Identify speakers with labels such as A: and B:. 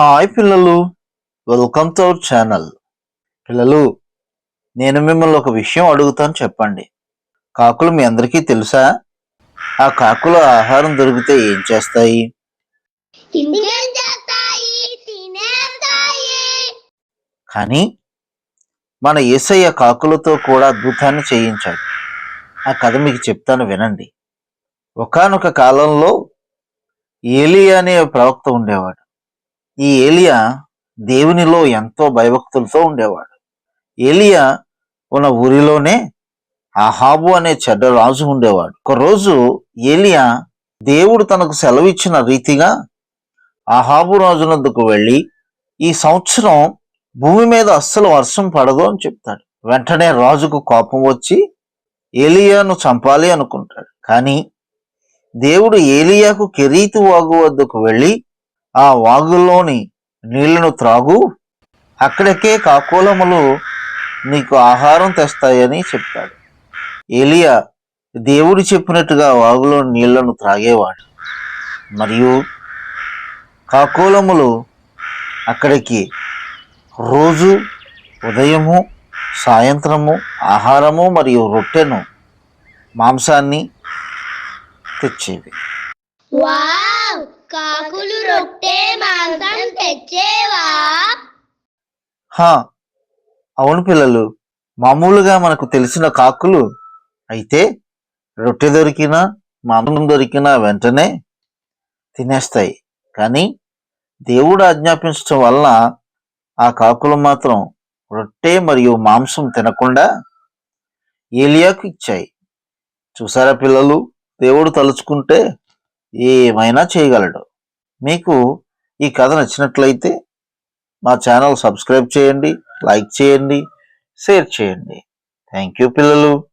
A: Hi పిల్లలు. Welcome to our channel పిల్లలు నేను మిమ్మల్ని ఒక విషయం అడుగుతాను చెప్పండి. కాకులు మీ అందరికీ తెలుసా? ఆ కాకుల ఆహారం దొరికితే ఏం చేస్తాయి? కానీ మన ఏసయ్య కాకులతో కూడా అద్భుతాన్ని చేయించాడు. ఆ కథ మీకు చెప్తాను వినండి. ఒకానొక కాలంలో ఏలియా అనే ప్రవక్త ఉండేవాడు. ఈ ఏలియా దేవునిలో ఎంతో భయభక్తులతో ఉండేవాడు. ఏలియా ఉన్న ఊరిలోనే అహాబు అనే చెడ్డ రాజు ఉండేవాడు. ఒకరోజు ఏలియా దేవుడు తనకు సెలవిచ్చిన రీతిగా అహాబు రాజునందుకు వెళ్ళి ఈ సంవత్సరం భూమి మీద అస్సలు వర్షం పడదు అని చెప్తాడు. వెంటనే రాజుకు కోపం వచ్చి ఏలియాను చంపాలి అనుకుంటాడు. కానీ దేవుడు ఏలియాకు కెరీతు వాగు వద్దకు వెళ్ళి ఆ వాగులోని నీళ్ళను త్రాగు. అక్కడికే కాకోలములు నీకు ఆహారం తెస్తాయని చెప్తాడు ఏలియా దేవుడు చెప్పినట్టుగా వాగులో నీళ్ళను త్రాగేవాడు. మరియు కాకోలములు అక్కడికి రోజు ఉదయము సాయంత్రము ఆహారము మరియు రొట్టెను మాంసాన్ని తెచ్చేవి.
B: కాకులు రొట్టె మాంసం తెచ్చేవా?
A: హా అవును పిల్లలు. మామూలుగా మనకు తెలిసిన కాకులు అయితే రొట్టె దొరికినా మాంసం దొరికినా వెంటనే తినేస్తాయి. కానీ దేవుడు ఆజ్ఞాపించడం వలన ఆ కాకులు మాత్రం రొట్టె మరియు మాంసం తినకుండా ఏలియాకు ఇచ్చాయి. చూసారా పిల్లలు? దేవుడు తలుచుకుంటే ఏమైనా చేయగలడు. మీకు ఈ కథ నచ్చినట్లయితే మా ఛానల్ సబ్స్క్రైబ్ చేయండి లైక్ చేయండి షేర్ చేయండి. థ్యాంక్ యూ పిల్లలు.